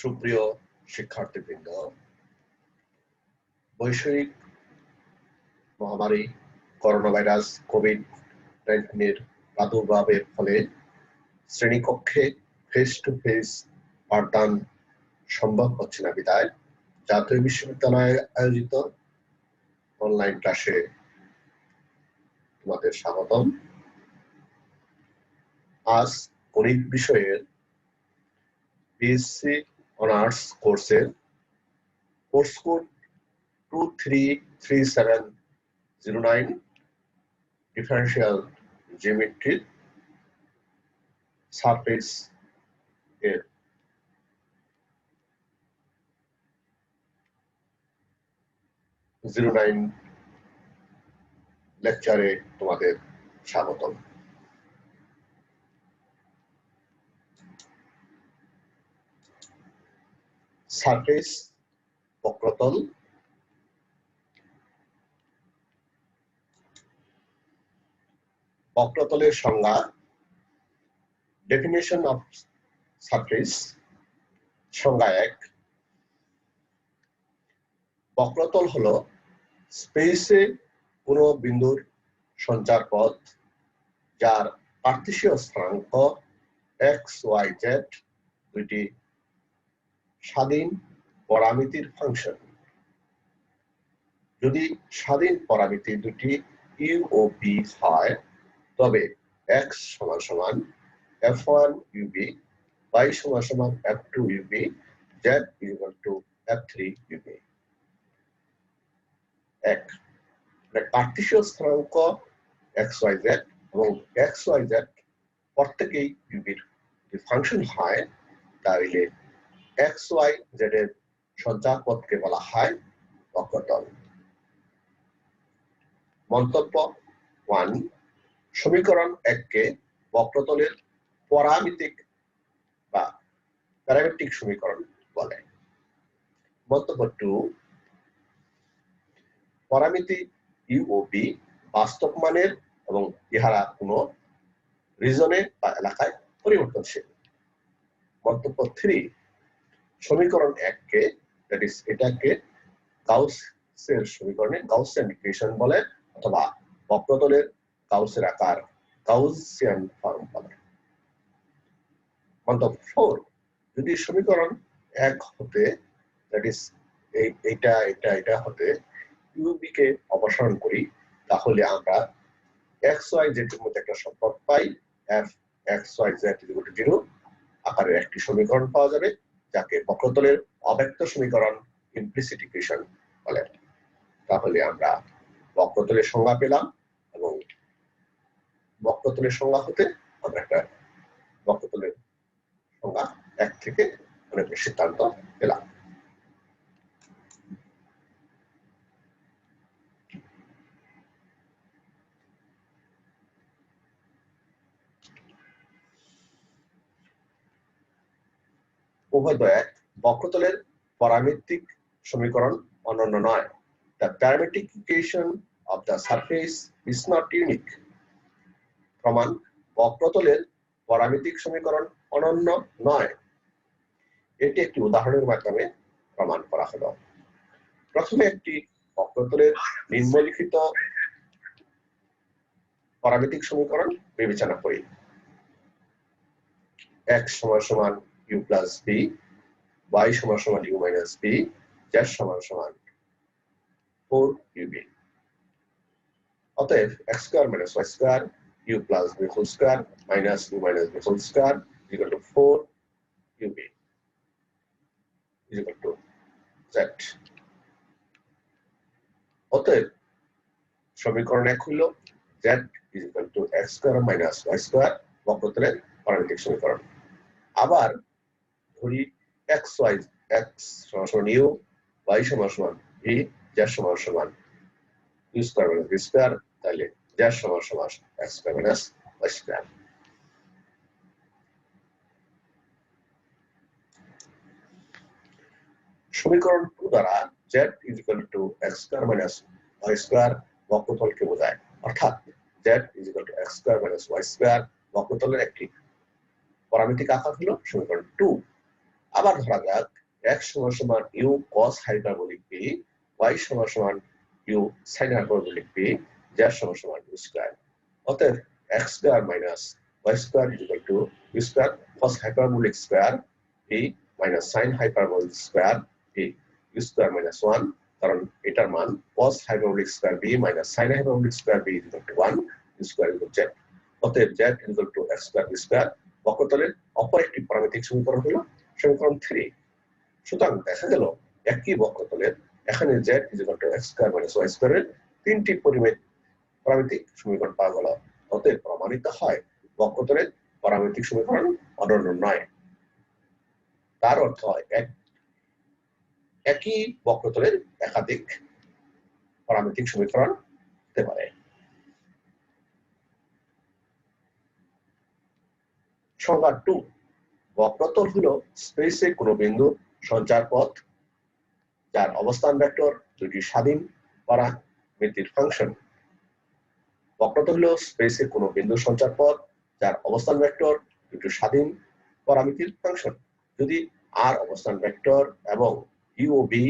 সুপ্রিয় শিক্ষার্থীবৃন্দ, বৈশ্বিক মহামারী করোনা ভাইরাস কোভিড নাইন্টিনের প্রাদুর্ভাবের ফলে শ্রেণীকক্ষে ফেস টু ফেস পাঠদান সম্ভব হচ্ছে না বিদায়। জাতীয় বিশ্ববিদ্যালয়ে আয়োজিত অনলাইন ক্লাসে তোমাদের স্বাগতম। আজ গণিত বিষয়ের BSc honours course course code two three three seven zero nine differential geometry surface এর জিরো নাইন লেকচারে তোমাদের স্বাগতম। সারফেস, বক্রতল। বক্রতলের সংজ্ঞা ডেফিনেশন অফ সারফেস সংজ্ঞা এক। বক্রতল হলো স্পেসে কোনো বিন্দুর সঞ্চার পথ যার কার্তেশীয় স্থানাঙ্ক এক্স ওয়াই জেড দুইটি স্বাধীন পরামিতির ফাংশন যদি স্বাধীন পরামিতি দুটি ইউ ও বি হয়, তবে এক্স সমান সমান এফ ওয়ান ইউবি ওয়াই সমান সমান f two u v z equal to f three u v এক মানে কার্তেশীয় স্থানাঙ্ক এক্স ওয়াই জেড এবং এক্স ওয়াই জেড প্রত্যেকেই ইউবির ফাংশন হয় তাহলে এক্স ওয়াই জেড এর সঞ্চার পথকে বলা হয় বক্রতল মন্তব্য ওয়ান, সমীকরণ এককে বক্রতলের পরামিতিক বা প্যারামেট্রিক সমীকরণ বলে। মন্তব্য টু, পরামিতি ইউ ও বি বাস্তব মানের এবং ইহারা কোনো রিজনে বা এলাকায় পরিবর্তনশীল। মন্তব্য থ্রি সমীকরণ এককে দ্যাট ইজ এটাকে গাউসের সমীকরণে, গাউসিয়ান ইকুয়েশন বলে, অথবা বক্রতলের গাউসের আকার গাউসিয়ান ফর্ম বলে। মন্তব্য ফোর যদি সমীকরণ এক হতে দ্যাট ইজ এইটা, এটা এটা হতে ইউবি কে অপসারণ করি, তাহলে আমরা এক্স ওয়াই জেড এর মধ্যে একটা সম্পর্ক পাই f x y z zero আকারের একটি সমীকরণ পাওয়া যাবে। যাকে বক্রতলের অব্যক্ত সমীকরণ ইমপ্লিসিট ইকুয়েশন বলে। তাহলে আমরা বক্রতলের সংজ্ঞা পেলাম এবং বক্রতলের সংজ্ঞা হতে আমরা একটা বক্রতলের সংজ্ঞা এক থেকে অনেক সিদ্ধান্ত পেলাম। উভয়দ্বয় বক্রতলের পরামিতিক সমীকরণ অনন্য নয়। Parametric equation of the surface is not unique প্রমাণ, বক্রতলের পরামিতিক সমীকরণ অনন্য নয়। এটি একটি উদাহরণের মাধ্যমে প্রমাণ করা হলো। প্রথমে একটি বক্রতলের নিম্নলিখিত পরামিতিক সমীকরণ বিবেচনা করি। x সমান সমান u প্লাস b y সমান সমান u b z সমান সমান 4 ub অতএব x square minus y square u plus b whole square minus u minus b whole square equal to 4 ub equal to z অতএব সমীকরণ এক হইল is equal to x square minus y square বক্রতলের পারমিতিক সমীকরণ। আবার x Y x সমান সমান you Y সমান সমান ভি সমান সমান u square minus v square তাহলে সমান সমান x square minus y square সমীকরণ টু দ্বারা z is equal to x square minus y square বক্রতলকে বোঝায়। অর্থাৎ z is equal to x square minus y square বক্রতলের একটি পরামিতিক আকার হলো সমীকরণ টু আবার ধরা যাক x সমান সমান u cos hyperbolic b, y সমান সমান u sin hyperbolic b, z সমান সমান u স্কয়ার অতএব x square minus y square equal to u square cos hyperbolic square b minus sin hyperbolic square b u square minus 1 কারণ এটার মান cos hyperbolic square b minus sin hyperbolic square is equal to 1 u square equal z অতএব is equal to x square b square বক্রতলের অপর একটি প্রাকৃতিক সমীকরণ হলো সমীকরণ 3 সুতরাং দেখা গেল, একই বক্রতলের এখানে z is equal to x square minus y স্কয়ারের তিনটি পরিমিত প্রাকৃতিক সমীকরণ পাওয়া গেল। অতএব প্রমাণিত হয় বক্রতলের প্রাকৃতিক সমীকরণ অনন্য নয়। তার অর্থ হয় এক, একই বক্রতলের একাধিক প্রাকৃতিক সমীকরণ হতে পারে। সংজ্ঞা টু বক্রতল হলো স্পেসে কোনো বিন্দু সঞ্চার পথ, যার অবস্থান ভেক্টর দুটি স্বাধীন পরামিতির ফাংশন বক্রতল হলো স্পেসে কোনো বিন্দু সঞ্চার পথ, যার অবস্থান ভেক্টর দুটি স্বাধীন পরামিতির ফাংশন যদি আর অবস্থান ভেক্টর এবং ইউ বি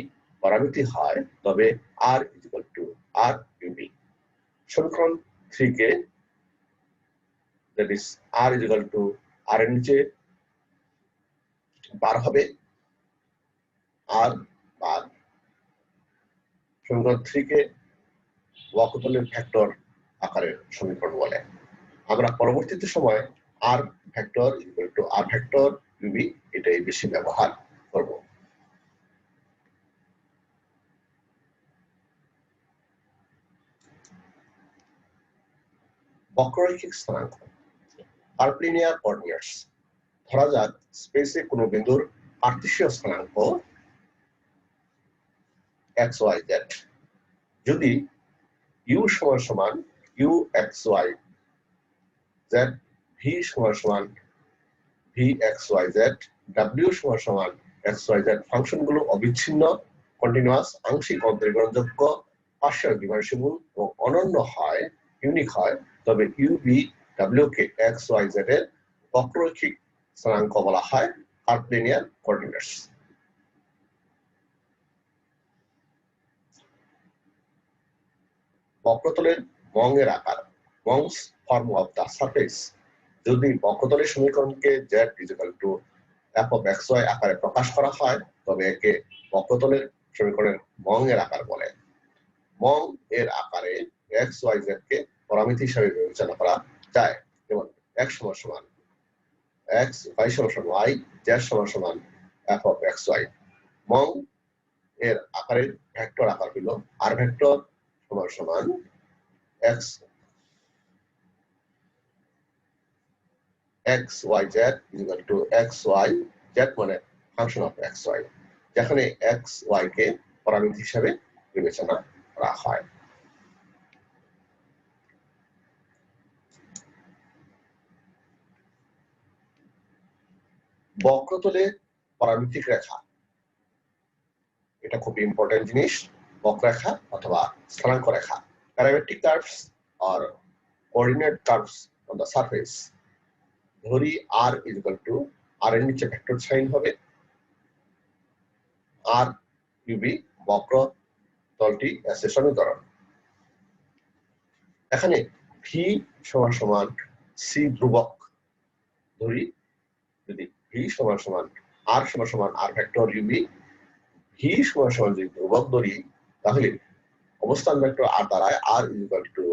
পরামিতি হয়, তবে r is equal to r u v সমীকরণ three K that is r is equal to r এর নিচে বার হবে। আর বার সমীকরণ থ্রি কে ওয়াকতলের ফ্যাক্টর আকারের সমীকরণ বলে। আমরা পরবর্তীতে সময় r vector equal to r vector u v এটাই বেশি ব্যবহার করব। বক্ররৈখিক স্থানাঙ্ক আর্প্লিনিয়ার কোঅর্ডিনেটস ধরা যাক স্পেসে কোনো বিন্দুর কার্তেশীয় স্থানাঙ্ক এক্স ওয়াই জেড যদি ইউ সমান সমান u x y z v সমান সমান V x Y Z W সমান সমান এক্স ওয়াই জেড ফাংশনগুলো অবিচ্ছিন্ন কন্টিনিউয়াস আংশিক অন্তরীকরণযোগ্য পার্শ্বিক ডিভার্সিবল এবং অনন্য হয় ইউনিক হয়, তবে ইউ বি ডাব্লিউ কে এক্স ওয়াই জেড এর বক্ররৈখিক স্থানাঙ্ক বলা হয় কার্পলিনিয়ার কোঅর্ডিনেটস বক্রতলের মঙ্গের আকার, Monge's form of the surface যদি বক্রতলের সমীকরণকে z is equal to f of x y আকারে প্রকাশ করা হয়, তবে একে বক্রতলের সমীকরণের মং এর আকার বলে। মং এর আকারে এক্স ওয়াই জেড কে পরামিতি হিসাবে বিবেচনা করা যায়। যেমন এক্স সমান সমান এক্স সমান সমান জেড সমান সমান এক্স ওয়াই মং এর আকারের ভেক্টর আকার হলো আর ভেক্টর সমান সমান x x y z to x y z মানে ফাংশন অফ এক্স ওয়াই যেখানে এক্স ওয়াই কে পরামিতি হিসাবে বিবেচনা করা হয়। বক্রতলে পরামিতিক রেখা। এটা খুব ইম্পর্টেন্ট জিনিস, বক্ররেখা অথবা স্থানাঙ্ক রেখা। Parametric curves R coordinate curves on the surface ধরি r is equal to r এর নিচে ভেক্টর সাইন হবে। আর ইউবি বক্র তলটি সমীকরণ এখানে ভি সমান সমান সি ধ্রুবক। ধরি যদি ভি সমান সমান আর সমান সমান আর ভেক্টর ইউবি ভি সমান সমান যদি ধ্রুবক ধরি, তাহলে অবস্থান ভেক্টর আর দ্বারায় r equal to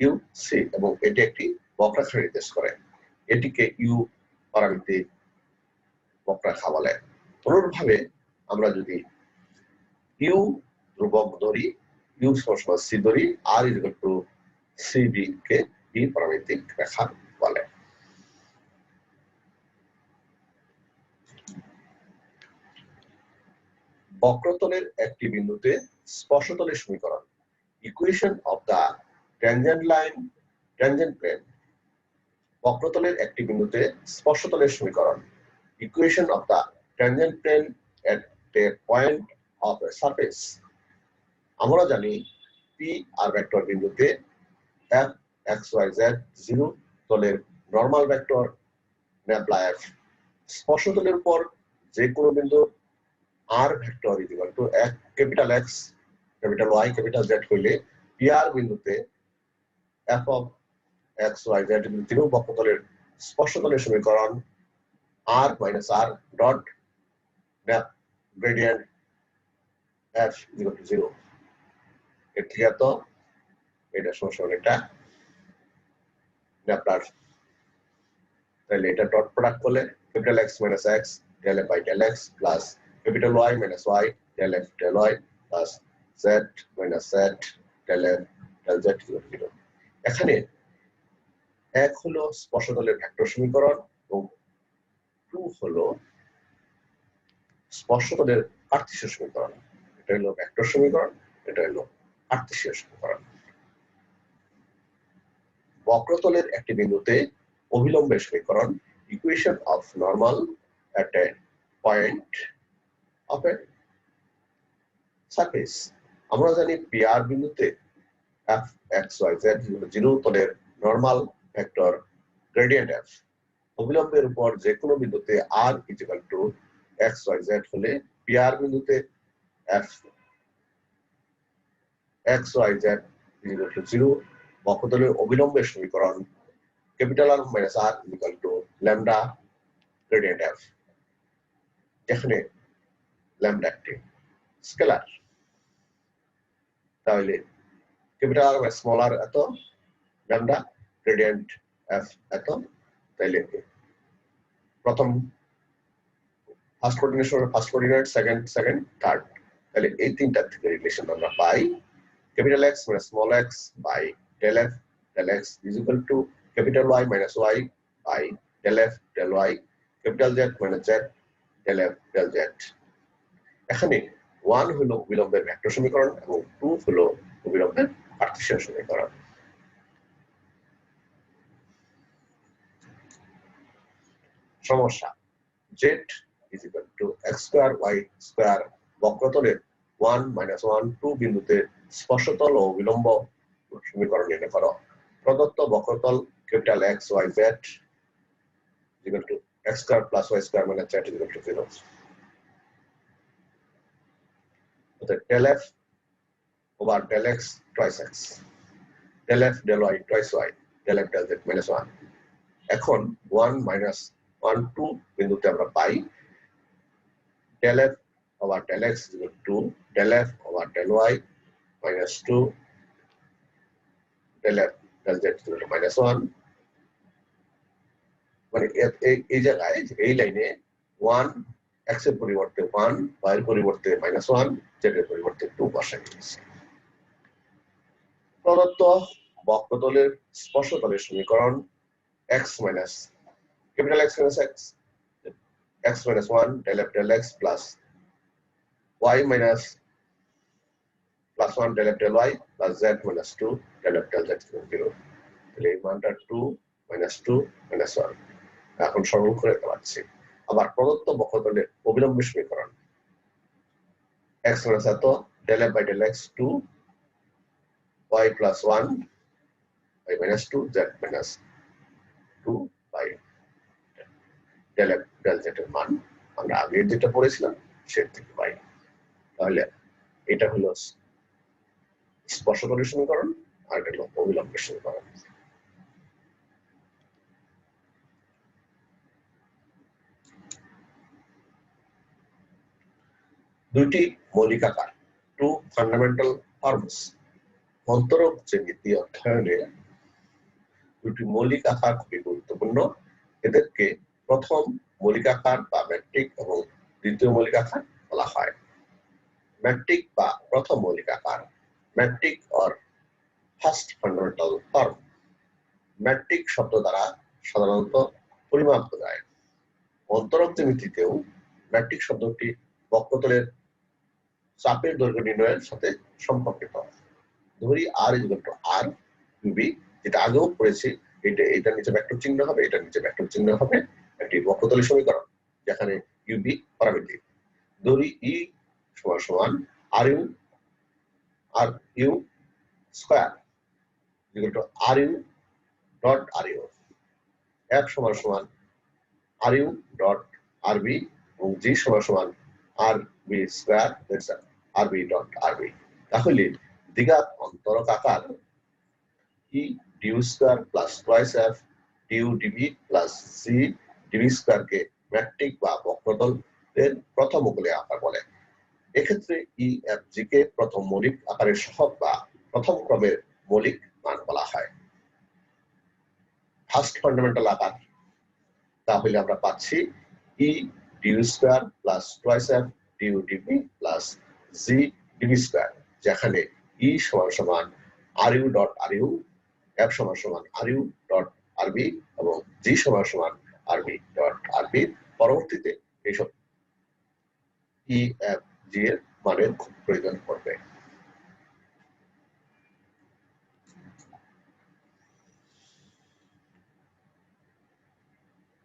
u c এবং এটি একটি বক্রাখা নির্দেশ করে। এটিকে ইউ পারামিতি বক্রাখা বলে। অনুরূপভাবে আমরা যদি ইউ ধ্রুবক ধরি ইউ সমান সি ধরি r equal to c v K B পারামিতিক রেখা বলে বক্রতলের একটি বিন্দুতে স্পর্শতলের সমীকরণ। Equation of the tangent line tangent plane বক্রতলের একটি বিন্দুতে স্পর্শতলের সমীকরণ। Equation of the tangent plane at a point of a surface আমরা জানি পি আর ভেক্টর বিন্দুতে f x y z zero তলের নর্মাল ভেক্টর ন্যাবলা এফ স্পর্শতলের উপর যে কোনো বিন্দু আর ভেক্টর ইকুয়াল টু এক capital x capital y capital z হইলে পি আর বিন্দুতে f of x y z তিনও বক্ষতলের স্পর্শতলের সমীকরণ r minus r dot gradient f equal to zero এর থেকে তো এটা সমস্যা এটা আপনার তাহলে এটা ডট প্রোডাক্ট করলে capital x minus x del f by del x plus capital y minus y del f del y plus z minus z del f del z zero এখানে এক হলো স্পর্শতলের ভেক্টর সমীকরণ এবং টু হলো স্পর্শতলের কার্তিসীয় সমীকরণ। এটা হলো ভেক্টর সমীকরণ, এটা হলো কার্তিসীয় সমীকরণ। বক্রতলের একটি বিন্দুতে অবিলম্বের সমীকরণ equation of normal at a point of a surface আমরা জানি পিআর বিন্দুতে f x y z zero তলের নর্মাল ভেক্টর গ্রেডিয়েন্ট এফ অবিলম্বের উপর যে কোনো বিন্দুতে r is equal to x y z হলে পিআর বিন্দুতে f x y z is equal to zero বক্ষতলের অবিলম্বের সমীকরণ capital r minus r is equal to lambda gradient f যেখানে ল্যামডা একটি স্কেলার তাহলে ক্যাপিটাল আর স্মল আর এত lambda gradient F এত তাইলে প্রথম first coordination first coordinate second second third তাহলে এই তিনটা থেকে রিলেশন আমরা পাই capital x minus small x by del f del x is equal to capital y minus y by del f del y capital z minus z del f del z এখানে one হলো অবিলম্বের vector সমীকরণ এবং two হলো অবিলম্বের Cartesian সমীকরণ। সমস্যা z is equal to x square y square বক্রতলের one minus one two বিন্দুতে স্পর্শতল ও বিলম্ব সমীকরণ নির্ণয় করো। প্রদত্ত বক্রতল capital x y z equal to x square plus y square minus z is equal to 0. So the del f over del x twice x. Del f del y twice y. Del f del z minus 1. এখন 1 minus 1 2 বিন্দুতে আমরা পাই del f over del x is equal to del f over del y minus 2 del f del z is equal to minus 1 মানে এই জায়গায় এই লাইনে one এক্সের পরিবর্তে ওয়ান ওয়াই এর পরিবর্তে মাইনাস ওয়ান জেড এর পরিবর্তে টু বসাই দিয়েছি। প্রদত্ত বক্রতলের স্পর্শতলের সমীকরণ x minus capital x x x minus one del f del x plus y minus plus one del f del y plus z minus two del f del z zero তাহলে এই মানটা two minus two minus one এখন সরল করে পাচ্ছি। আবার প্রদত্ত বক্ষতলের অবিলম্ব সমীকরণ। এক্স মাইনাস এত del y plus one y minus two z minus two by del f del z এর মান। আমরা আগে যেটা পড়েছিলাম সে থেকে পাই। তাহলে এটা হলো স্পর্শতলের সমীকরণ আর এটা হলো অবিলম্বের সমীকরণ। দুইটি মৌলিক আকার টু ফান্ডামেন্টাল ফর্মস অন্তরক জ্যামিতি অধ্যয়নে দুটি মৌলিক আকার খুবই গুরুত্বপূর্ণ। এদেরকে প্রথম মৌলিক আকার বা ম্যাট্রিক এবং দ্বিতীয় মৌলিক আকার বলা হয়। ম্যাট্রিক বা প্রথম মৌলিক আকার metric or first fundamental form metric শব্দ দ্বারা সাধারণত পরিমাপ বোঝায়। অন্তরক জ্যামিতিতেও ম্যাট্রিক শব্দটি বক্রতলের চাপের দৈর্ঘ্য নির্ণয়ের সাথে সম্পর্কিত। ধরি r equal to r u v যেটা আগেও পড়েছি এটা এটার নিচে ভেক্টর চিহ্ন হবে এটার নিচে ভেক্টর চিহ্ন হবে, একটি বক্রতলের সমীকরণ, যেখানে ইউবি প্যারামিটার ধরি ই সমান সমান r u r u square equal to r u dot r u f সমান সমান r u dot r v এবং জি সমান সমান বি স্কোয়ার আরবি ডট আরবি তাহলে দ্বিঘাত অন্তরক আকার e d u square plus twice f d u d v plus c d v স্কোয়ারকে ম্যাট্রিক বা বক্রতল এর প্রথম মৌলিক আকার বলে। এক্ষেত্রে ই এফ জি কে প্রথম মৌলিক আকারের সহগ বা প্রথম ক্রমের মৌলিক মান বলা হয়। ফার্স্ট ফান্ডামেন্টাল আকার। তাহলে আমরা পাচ্ছি e d u square plus twice f d u d v plus g d v square, যেখানে ই সমান সমান r u dot r u f সমান সমান আর ইউ ডট আরবি এবং জি সমান সমান আরবি ডট আরবি। পরবর্তীতে এইসব ই, এফ, জি এর মানের প্রয়োজন পড়বে।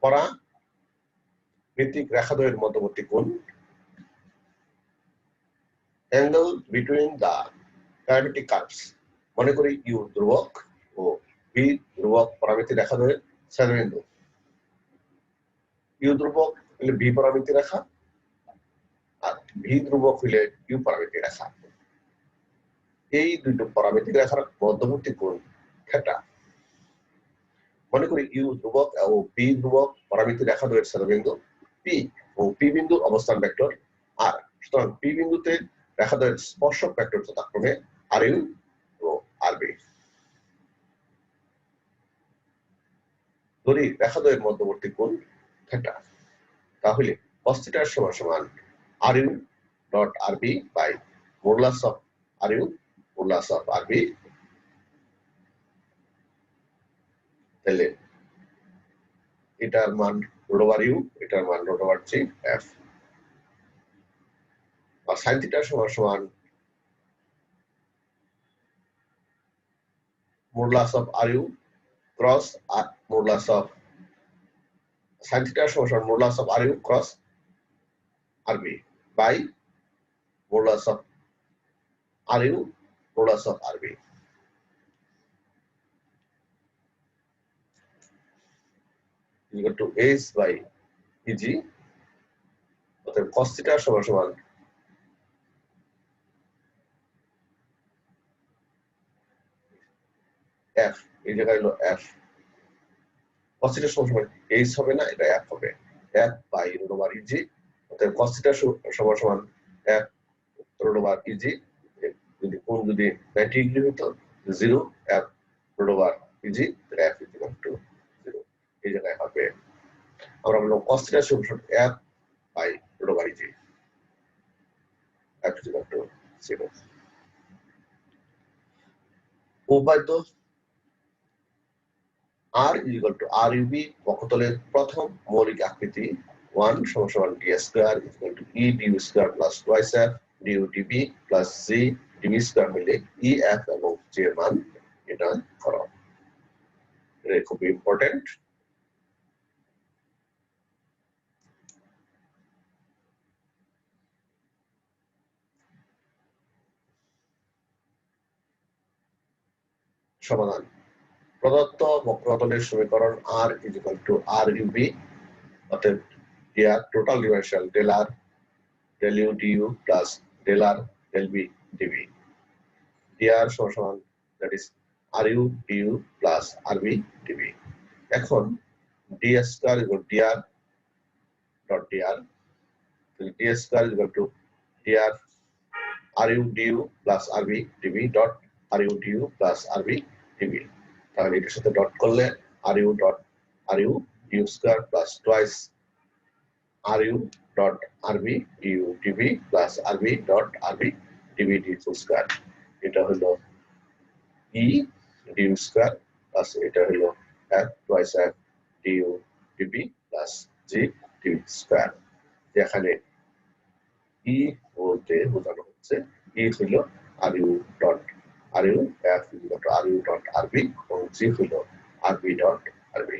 পরা ভিত্তিক রেখাদ্বয়ের মধ্যবর্তী কোণ angle between the parametric curves মনে করি ইউ ধ্রুবক ও বি ধ্রুবক পরামিতি রেখাদ্বয়ের ছেদবিন্দু ইউ ধ্রুবক হলে বি পরামিতি রেখা আর ভি ধ্রুবক হইলে ইউ পরামিতি রেখা। এই দুটো পরামিতিক রেখার মধ্যবর্তী কোণ থেটা মনে করি ইউ ধ্রুবক ও বি ধ্রুবক পরামিতি রেখা দ্বয়ের ছেদবিন্দু পি পি বিন্দুর অবস্থান ভেক্টর আর সুতরাং পি বিন্দুতে দ্বয়ের স্পর্শক ভেক্টর যথাক্রমে আর ইউ ও আর বি ধরি মধ্যবর্তী কোণ থেটা তাহলে cos সমান সমান r u dot r v by modulus of r u modulus of r v তাহলে এটার মান রোড ওভার ইউ এটার মান root over g f r sine theta সমান সমান r u cross r modulus of sine theta সমান সমান modulus of r u cross r v by modulus of r u v equal to h by eg অতএব cos theta সমান সমান f এই জায়গায় হলো f cos theta সমান সমান h হবে না এটা f হবে f by root over eg অতএব cos theta সমান সমান f root over eg যদি কোন যদি 90 ডিগ্রি হতো 0 f root over eg তাহলে f is equal f by root over eg f is equal to 0 উপাদ্য r is equal বক্ষতলের প্রথম মৌলিক আকৃতি 1 সমান d square equal to e du square plus f du db plus db square হলে e f এবং এর মান এটা করো। এটা ইম্পর্টেন্ট সমাধান। প্রদত্ত বক্রতলের সমীকরণ r is equal to r u v অতএব d r total differential del r del u d u plus del r del v d v d r সমান that is r u d u plus r v d v এখন d square equal d r dot d r d square equal to d r r u d u plus r v d v dot r u d u plus r v d v তাহলে এটার সাথে dot করলে r u dot r u d u square plus twice r u dot r v d u d v plus r v dot r v d v d square এটা হলো e d u square plus এটা হলো f twice f d u d v plus g d v square যেখানে ই বলতে বোঝানো হচ্ছে e হলো r u dot ru at ru.rb or zfu.rb.rb.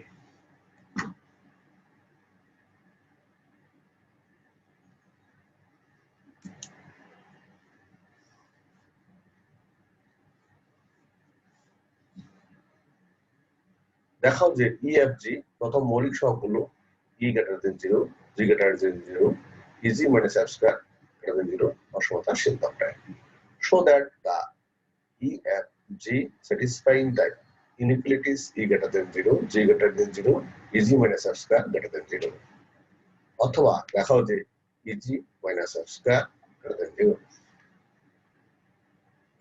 দেখাও যে ইএফজি প্রথম মৌলিক সহগুলো e greater than g greater e g minus f অসমতার সিদ্ধান্ত so that the e f, g, satisfying the inequalities e greater than 0 g greater than 0 eg minus f square greater than 0 অথবা দেখাও যে eg minus f square greater than 0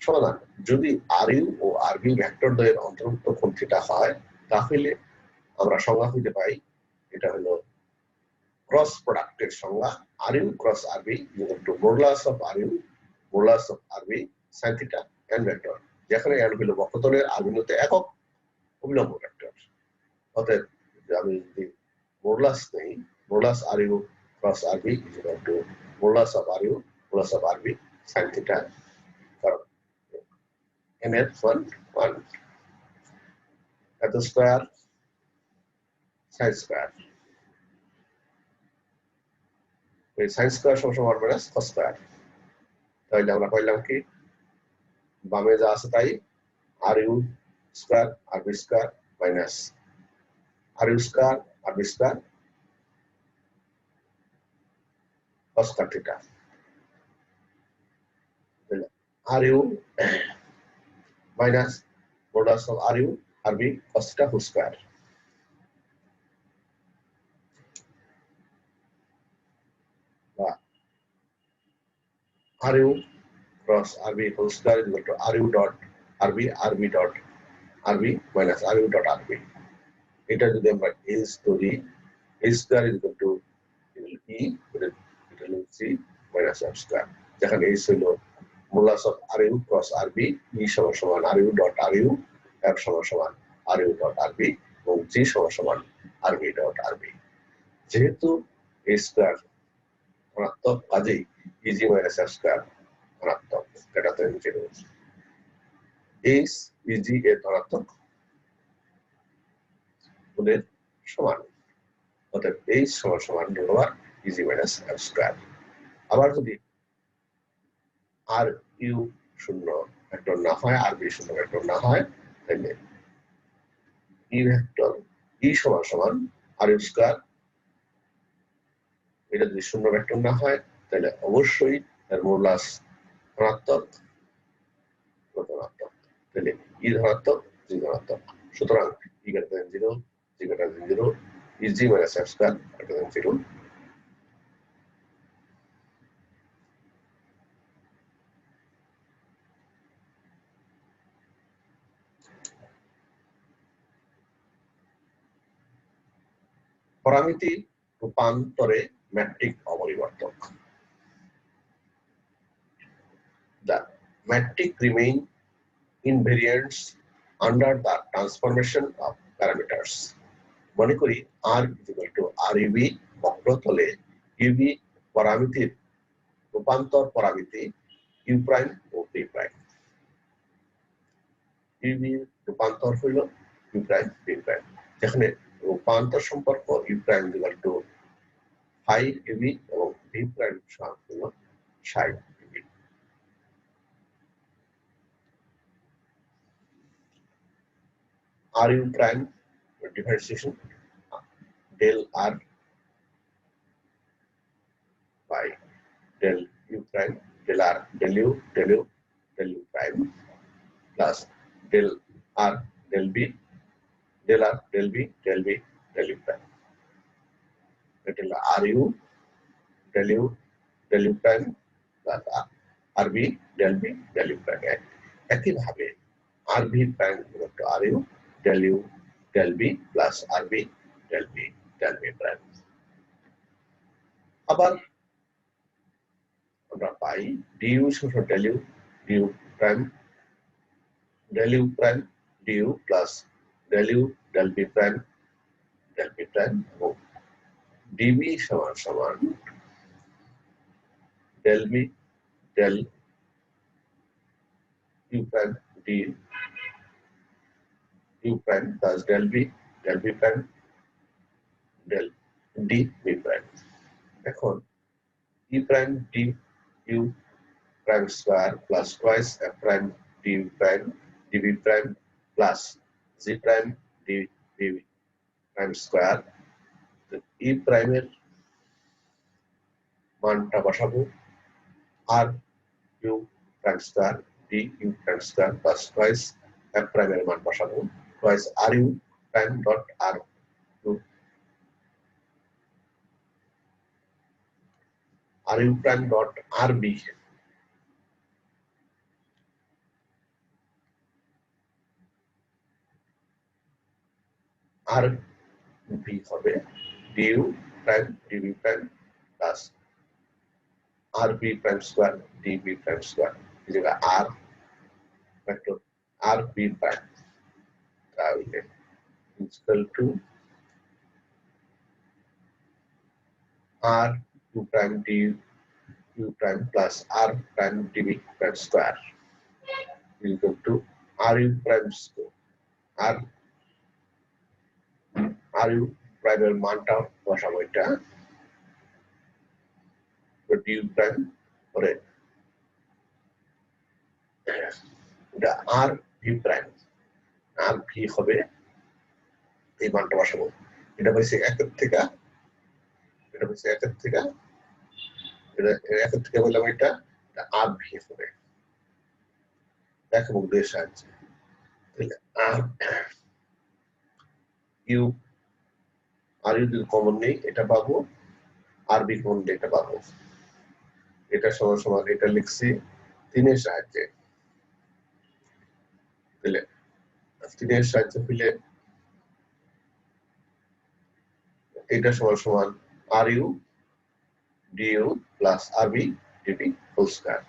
সমাধান, যদি are you ও আর B vector দ্বয়ের অন্তর্ভুক্ত কোণ theta হয়, তাহলে আমরা সংজ্ঞা খুঁজে পাই, এটা হলো ক্রস প্রোডাক্টের সংজ্ঞা r u cross r v equal to modulus of r u modulus of r v sine theta n vector যেখানে এন হলো বক্ষতলের আর একক অবিলম্ব ভেক্টর অতএব আমি যদি মোডলাস নেই modulus r u cross r v equal to modulus of r u modulus of r v sine theta কারণ n এর মান 1 এত স্কয়ার সাইন স্কয়ার এই sine square one minus cos square তাহলে আমরা পাইলাম কি? বামে যা আছে তাই r u square r v square minus r u square r v square cos square theta r u minus modulus of RU RB cos theta whole square. RU cross RB whole square is equal to RU dot RB RB dot RB minus RU dot RB. এটা যদি আমরা s ধরি a square is equal to e এটা হলো c minus F square যেখানে s হলো modulus of r u cross r v e সমান সমান r u dot r u f সমান সমান r u dot r v এবং জি সমান সমান r v dot r v যেহেতু এ স্কোয়ার ধনাত্মক কাজেই ইজি মাইনাস এফ স্কোয়ার ধনাত্মক এটা তো জিরো এইচ ইজি এর ধনাত্মক ওদের সমান। অর্থাৎ এইচ সমান সমান root e g minus f square আবার যদি আর ইউ শূন্য ভেক্টর না হয় আর বি শূন্য ভেক্টর না হয়, তাহলে ই ভেক্টর ই সমান সমান আর ইউ স্কোয়ার এটা যদি শূন্য ভেক্টর না হয়, তাহলে অবশ্যই এর মোলাস ধনাত্মক ধনাত্মক, তাহলে ই ধনাত্মক জি ধনাত্মক। সুতরাং e greater than zero g greater than zero e g minus f greater than zero পরামিতি রূপান্তরে ম্যাট্রিক অপরিবর্তক। Metric remain invariants under the transformation of parameters. মনে করি r equal to r u v বক্রতলে u v পরামিতির রূপান্তর পরামিতি you prime ও P prime u v রূপান্তর হইল ইউ প্রাইম পি প্রাইম যেখানে রূপান্তর সম্পর্ক u prime equal to phi u v এবং ভি প্রাইম সমান হল psi U B R U prime differentiation del r by del u prime del r del u del u del u prime plus del r del b del r del b del b del u prime এটা হলো R U del u del u prime plus r b del b del u prime একইভাবে r b prime equal to r u del u del b plus r b del b del b prime আবার আমরা পাই du সমান del u du prime del u prime du plus del u del b prime del b prime এবং db সমান সমান del b del u prime d u prime plus del b del b prime del d b prime এখন e prime d u prime square plus twice f prime d u prime d db prime plus z prime d b prime square e প্রাইমের মানটা বসাবো r u prime square d u prime square plus twice f প্রাইমের মান বসাবো twice ru prime dot r ru prime dot rb r b du prime dv prime plus rb prime square db prime square. is r vector rb prime B prime তাহলে equal to R U prime D U prime plus R prime D B prime square equal to R U prime square R R U প্রাইমের মানটা বসাবো এটা due prime করে এটা আর V prime r v হবে? এই মানটা বসাবো। এটা হয়েছে একের থেকে, এটা হয়েছে একের থেকে, এটা এটা হবে। সাহায্যে। আর ইউ, আর কমন নেই, এটা পাবো। এটা পাবো। এটা সমান সমান, এটা লিখছি তিনের সাহায্যে। তিনের সাহায্যে পেলে এটা সমান সমান r u d u plus r v d v whole square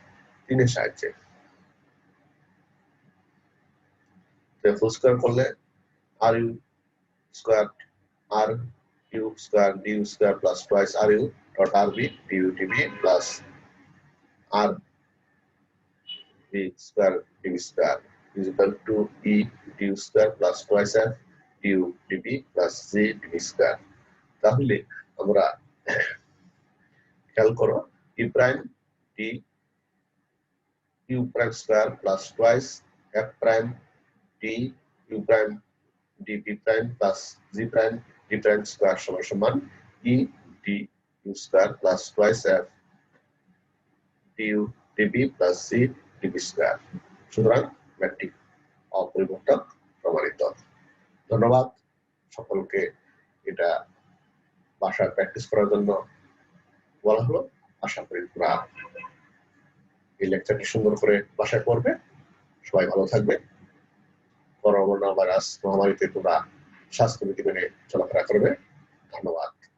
তিনের সাহায্যে। ফুল স্কয়ার করলে r u square r u square d u square plus twice r u dot r v d u d v plus r v square d v square is equal to e du square plus twice f du db plus c db square তাহলে আমরা খেয়াল করো e prime d u prime square plus twice f prime d u prime db prime plus g prime d prime square সমান সমান e d u square plus twice f du db plus c db square সুতরাং metric অপরিবর্তক প্রমাণিত। ধন্যবাদ সকলকে। এটা বাসায় practice করার জন্য বলা হলো। আশা করি তোমরা এই লেকচারটি সুন্দর করে বাসায় করবে সবাই ভালো থাকবে। করোনা ভাইরাস মহামারীতে তোমরা স্বাস্থ্যবিধি মেনে চলাফেরা করবে। ধন্যবাদ।